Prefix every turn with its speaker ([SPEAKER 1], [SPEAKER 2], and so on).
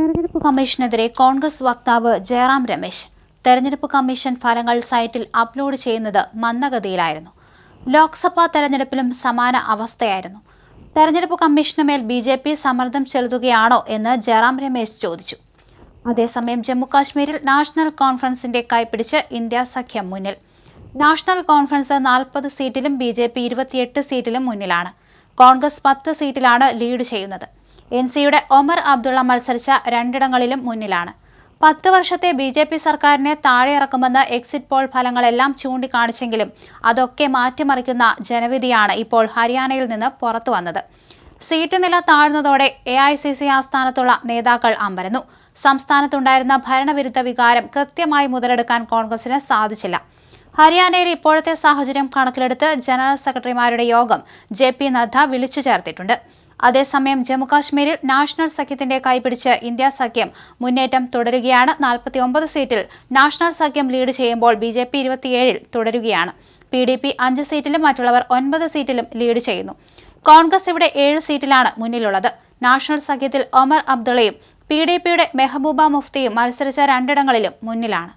[SPEAKER 1] തെരഞ്ഞെടുപ്പ് കമ്മീഷനെതിരെ കോൺഗ്രസ് വക്താവ് ജയറാം രമേശ്. തെരഞ്ഞെടുപ്പ് കമ്മീഷൻ ഫലങ്ങൾ സൈറ്റിൽ അപ്ലോഡ് ചെയ്യുന്നത് മന്ദഗതിയിലായിരുന്നു. ലോക്സഭാ തെരഞ്ഞെടുപ്പിലും സമാന അവസ്ഥയായിരുന്നു. തെരഞ്ഞെടുപ്പ് കമ്മീഷന് മേൽ ബി ജെ പി സമ്മർദ്ദം ചെലുത്തുകയാണോ എന്ന് ജയറാം രമേശ് ചോദിച്ചു. അതേസമയം ജമ്മുകാശ്മീരിൽ നാഷണൽ കോൺഫറൻസിന്റെ കൈപിടിച്ച് ഇന്ത്യ സഖ്യം മുന്നിൽ. നാഷണൽ കോൺഫറൻസ് നാൽപ്പത് സീറ്റിലും ബി ജെ പി ഇരുപത്തിയെട്ട് സീറ്റിലും മുന്നിലാണ്. കോൺഗ്രസ് പത്ത് സീറ്റിലാണ് ലീഡ് ചെയ്യുന്നത്. എൻ സിയുടെ ഒമർ അബ്ദുള്ള മത്സരിച്ച രണ്ടിടങ്ങളിലും മുന്നിലാണ്. പത്ത് വർഷത്തെ ബി ജെ പി സർക്കാരിനെ താഴെയിറക്കുമെന്ന് എക്സിറ്റ് പോൾ ഫലങ്ങളെല്ലാം ചൂണ്ടിക്കാണിച്ചെങ്കിലും അതൊക്കെ മാറ്റിമറിക്കുന്ന ജനവിധിയാണ് ഇപ്പോൾ ഹരിയാനയിൽ നിന്ന് പുറത്തു വന്നത്. സീറ്റ് നില താഴ്ന്നതോടെ എ ഐ സി സി ആസ്ഥാനത്തുള്ള നേതാക്കൾ അമ്പരന്നു. സംസ്ഥാനത്തുണ്ടായിരുന്ന ഭരണവിരുദ്ധ വികാരം കൃത്യമായി മുതലെടുക്കാൻ കോൺഗ്രസിന് സാധിച്ചില്ല. ഹരിയാനയിൽ ഇപ്പോഴത്തെ സാഹചര്യം കണക്കിലെടുത്ത് ജനറൽ സെക്രട്ടറിമാരുടെ യോഗം ജെ പി നദ്ദ വിളിച്ചു ചേർത്തിട്ടുണ്ട്. അതേസമയം ജമ്മുകാശ്മീരിൽ നാഷണൽ സഖ്യത്തിന്റെ കൈപിടിച്ച് ഇന്ത്യ സഖ്യം മുന്നേറ്റം തുടരുകയാണ്. നാൽപ്പത്തി ഒമ്പത് സീറ്റിൽ നാഷണൽ സഖ്യം ലീഡ് ചെയ്യുമ്പോൾ ബി ജെ പി ഇരുപത്തിയേഴിൽ തുടരുകയാണ്. പി ഡി പി അഞ്ച് സീറ്റിലും മറ്റുള്ളവർ ഒൻപത് സീറ്റിലും ലീഡ് ചെയ്യുന്നു. കോൺഗ്രസ് ഇവിടെ ഏഴ് സീറ്റിലാണ് മുന്നിലുള്ളത്. നാഷണൽ സഖ്യത്തിൽ ഒമർ അബ്ദുള്ളയും പി ഡി പിയുടെ മെഹബൂബ മുഫ്തിയും മത്സരിച്ച രണ്ടിടങ്ങളിലും മുന്നിലാണ്.